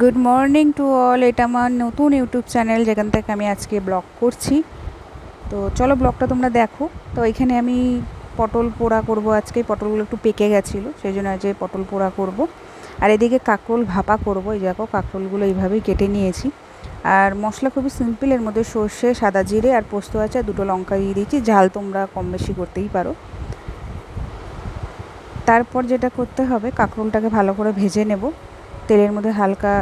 Good morning to all. এটা আমার নতুন ইউটিউব চ্যানেল, যেখান থেকে আমি আজকে ব্লগ করছি। তো চলো ব্লগটা তোমরা দেখো। তো এখানে আমি পটল পোড়া করব আজকে। পটলগুলো একটু পেকে গেছিল, সেই জন্য আজকে পটল পোড়া করব। আর এদিকে কাঁকরোল ভাপা করব। এই দেখো, কাঁকরোলগুলো এইভাবেই কেটে নিয়েছি। আর মশলা খুবই সিম্পল এর মধ্যে সর্ষে, সাদা জিরে আর পোস্ত আছে, আর দুটো লঙ্কা দিয়ে দিয়েছি। ঝাল তোমরা কম বেশি করতেই পারো। তারপর যেটা করতে হবে, কাঁকরোলটাকে ভালো করে ভেজে নেব। তেলের মধ্যে হালকা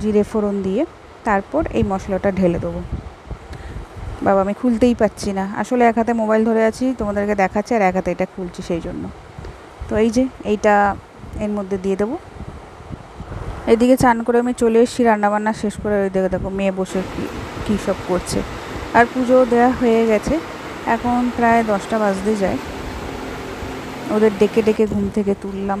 জিরে ফোড়ন দিয়ে তারপর এই মশলাটা ঢেলে দেবো। বাবা, আমি খুলতেই পাচ্ছি না। আসলে এক হাতে মোবাইল ধরে আছি, তোমাদেরকে দেখাচ্ছি, আর এক হাতে এটা খুলছি সেই জন্য। তো এই যে, এইটা এর মধ্যে দিয়ে দেবো। এদিকে চান করে আমি চলে এসেছি, রান্নাবান্না শেষ করে ওই দেখে দেখো, মেয়ে বসে কী সব করছে। আর পুজো দেওয়া হয়ে গেছে। এখন প্রায় দশটা বাজতে যায়। ওদের ডেকে ডেকে ঘুম থেকে তুললাম।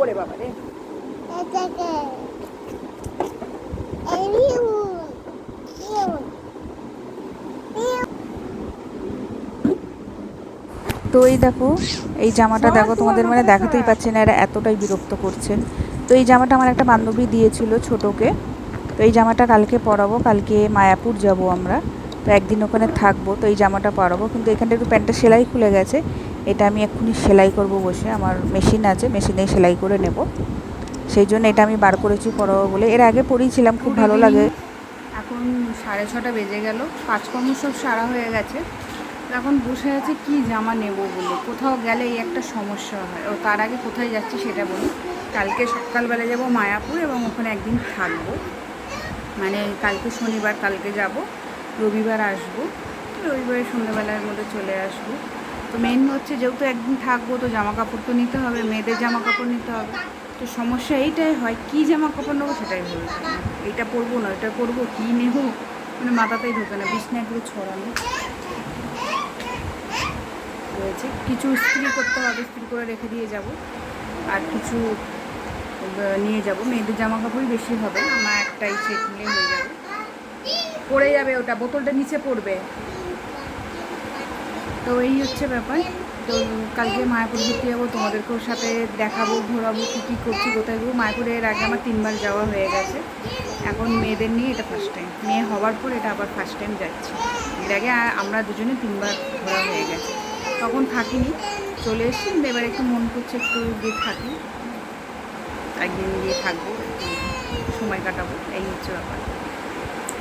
ওরে বাবা রে তো এই দেখো এই জামাটা দেখো তোমাদের মানে দেখাতেই পাচ্ছি না এরা এতটাই বিরক্ত করছে। তো এই জামাটা আমার একটা বান্ধবী দিয়েছিল ছোটোকে। তো এই জামাটা কালকে পরাবো কালকে মায়াপুর যাব আমরা। তো একদিন ওখানে থাকব তো এই জামাটা পরাবো। কিন্তু এখানটা একটু প্যান্টটা সেলাই খুলে গেছে। এটা আমি এক্ষুনি সেলাই করব বসে আমার মেশিন আছে মেশিনে সেলাই করে নেব। সেই জন্য এটা আমি বার করেছি পরাবো বলে। এর আগে পরিয়েছিলাম খুব ভালো লাগে। এখন সাড়ে ছটা বেজে গেল কাজকর্ম সব সারা হয়ে গেছে। এখন বসে আছে কি জামা নেব বলে। কোথাও গেলে এই একটা সমস্যা হয়। ও তার আগে কোথায় যাচ্ছি সেটা বলি কালকে সকালবেলা যাব মায়াপুর এবং ওখানে একদিন থাকব। মানে কালকে শনিবার কালকে যাব। রবিবার আসব। রবিবারে সন্ধ্যাবেলার মধ্যে চলে আসব। তো মেন হচ্ছে যেহেতু একদিন থাকব, তো জামা কাপড় তো নিতে হবে, মেয়েদের জামা কাপড় নিতে হবে। তো সমস্যা এইটাই হয়, কি জামা কাপড় নেব সেটাই ভেবে এটা পরবো না, এটা পরবো, কী নেব? মানে মাথাতেই ঢোকে না বিছনা একটু ছড়ানো। রয়েছে, কিছু ইস্ত্রি করতে হবে, ইস্ত্রি করে রেখে দিয়ে যাব। আর কিছু নিয়ে যাব। মেয়েদের জামা কাপড়ই বেশি হবে, আমার একটাই সেট নিয়ে হয়ে যাবে। পড়ে যাবে ওটা, বোতলটা নিচে পড়বে। তো এই হচ্ছে ব্যাপার। তো কালকে মায়াপুর ঘুরতে যাব, তোমাদেরকেও সাথে দেখাবো, ঘোরাবো, কী কী করছি, কোথায় যাব মায়াপুরে এর আগে আমার তিনবার যাওয়া হয়ে গেছে। এখন মেয়েদের নিয়ে এটা ফার্স্ট টাইম মেয়ে হওয়ার পর এটা আবার ফার্স্ট টাইম যাচ্ছি। এর আগে আমরা দুজনে তিনবার ঘোরা হয়ে গেছে। তখন থাকিনি, চলে এসেছি এবার একটু মন করছে একটু গিয়ে থাকি। একদিন গিয়ে থাকব সময় কাটাবো, এই হচ্ছে ব্যাপার।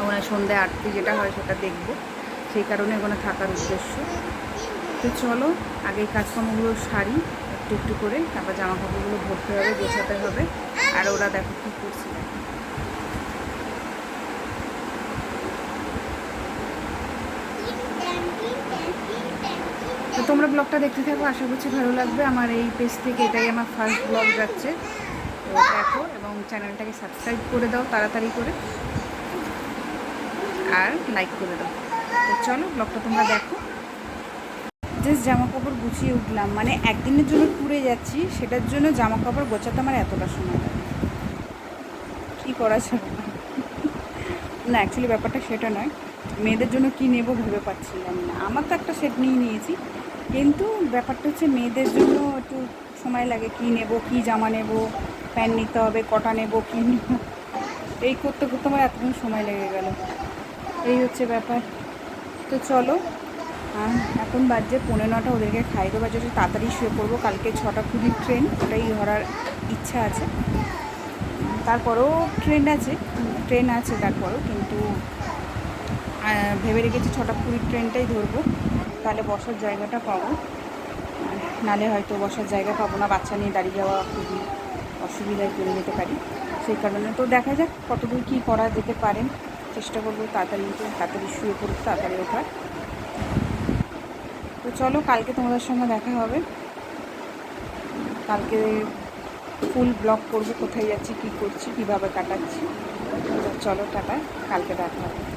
ওখানে সন্ধ্যে আটটি যেটা হয় সেটা দেখব। সেই কারণে ওখানে থাকার উদ্দেশ্য। তো চলো আগে কাজকর্মগুলো সারি, একটু একটু করে, তারপর জামা কাপড়গুলো ভরতে হবে, গোছাতে হবে, আর ওরা দেখো কী করছে। তো তোমরা ব্লগটা দেখতে থাকো, আশা করছি ভালো লাগবে। আমার এই পেজ থেকে এটাই আমার ফার্স্ট ব্লগ যাচ্ছে। তো দেখো, এবং চ্যানেলটাকে সাবস্ক্রাইব করে দাও, তাড়াতাড়ি করে। আর লাইক করে দাও। তো চলো, ব্লগটা তোমরা দেখো। জামা কাপড় গুছিয়ে উঠলাম। মানে একদিনের জন্য ট্যুরে যাচ্ছি, সেটার জন্য জামা কাপড় গোছাতে আমার এতটা সময় লাগে। কী করা যাবে না অ্যাকচুয়ালি ব্যাপারটা সেটা নয়। মেয়েদের জন্য কী নেব ভেবে পাচ্ছিলাম না। আমার তো একটা সেট নিয়ে নিয়েছি। কিন্তু ব্যাপারটা হচ্ছে মেয়েদের জন্য একটু সময় লাগে। কী নেব, কী জামা নেব, প্যান্ট নিতে হবে, কটা নেব, কী নেব? এই করতে করতে আমার এতক্ষণ সময় লেগে গেল। এই হচ্ছে ব্যাপার। তো চলো এখন বাজছে পনেরো নটা, ওদেরকে খাই দেওয়ার জন্য তাড়াতাড়ি শুয়ে পড়ব। কালকে ছটা কুড়ির ট্রেন ওটাই ধরার ইচ্ছা আছে। তারপরেও ট্রেন আছে ট্রেন আছে তারপরেও, কিন্তু ভেবে রেখেছি ছটা কুড়ির ট্রেনটাই ধরবো। তাহলে বসার জায়গাটা পাবো। নালে হয়তো বসার জায়গা পাবো না, বাচ্চা নিয়ে দাঁড়িয়ে যাওয়া খুবই অসুবিধায় পড়ে যেতে পারি। সেই কারণে তো দেখা যাক কতদূর কী করা যেতে পারেন চেষ্টা করব তাড়াতাড়ি তাড়াতাড়ি শুয়ে পড়তে তাড়াতাড়ি ওঠার। তো চলো, কালকে তোমাদের সঙ্গে দেখা হবে। কালকে ফুল ব্লক করবে, কোথায় যাচ্ছি, কী করছি কীভাবে কাটাচ্ছি। চলো, টাটা, কালকে দেখা হবে।